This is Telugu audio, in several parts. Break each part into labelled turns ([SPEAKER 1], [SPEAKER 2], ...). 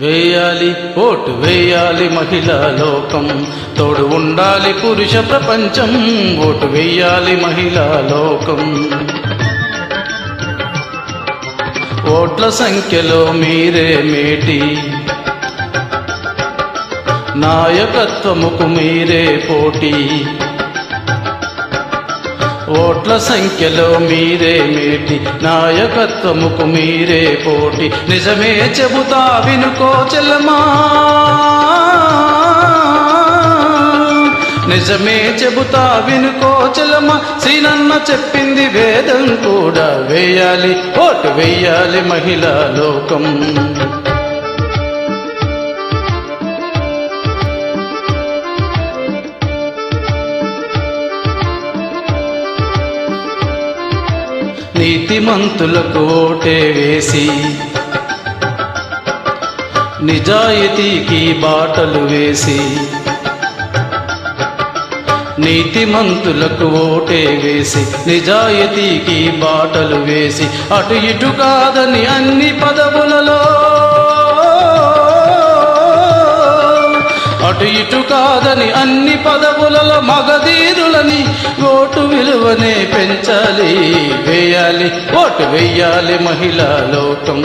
[SPEAKER 1] వేయాలి ఓటు వేయాలి మహిళా లోకం. తోడు ఉండాలి పురుష ప్రపంచం ఓటు వేయాలి మహిళా లోకం. ఓట్ల సంఖ్యలో మీరే మేటి. నాయకత్వముకు మీరే పోటీ. ఓట్ల సంఖ్యలో మీరే మేటి నాయకత్వముకు మీరే పోటీ. నిజమే చెబుతా వినుకో చెల్లమా నిజమే చెబుతా వినుకో చెల్లమా సీనన్న చెప్పింది వేదం కూడా వేయాలి ఓటు వేయాలి మహిళా లోకం. నీతిమంతులకు కోటే వేసి నిజాయితీకి బాటలు వేసి నీతిమంతులకు ఓటే వేసి నిజాయితీకి బాటలు వేసి అటు ఇటు కాదని అన్ని పదములలో కాదని అన్ని పదవులలో మగధీరులని ఓటు విలువనే పెంచాలి వేయాలి ఓటు వేయాలి మహిళా లోకం.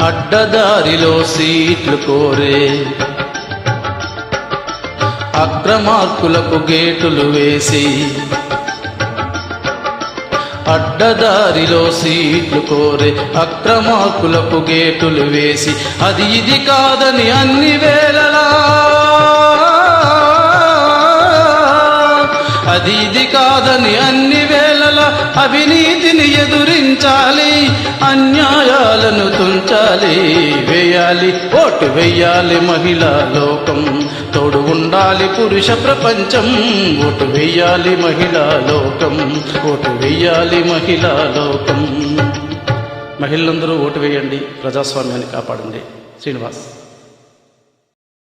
[SPEAKER 1] అడ్డదారిలో సీట్లు కోరే అక్రమార్కులకు గేటులు వేసి అడ్డదారిలో సీట్లు కోరే అక్రమార్కులకు గేటులు వేసి అది ఇది కాదని అన్ని వేళలా. అది ఇది కాదని అన్ని వేళల అవినీతిని ఎదురించాలి అన్యాయాలను తుంచాలి వేయాలి ఓటు వేయాలి మహిళా లోకం తోడు ఉండాలి పురుష ప్రపంచం. ఓటు వెయ్యాలి మహిళా లోకం. ఓటు వెయ్యాలి మహిళా లోకం. మహిళలందరూ ఓటు వేయండి. ప్రజాస్వామ్యాన్ని కాపాడండి. శ్రీనివాస్.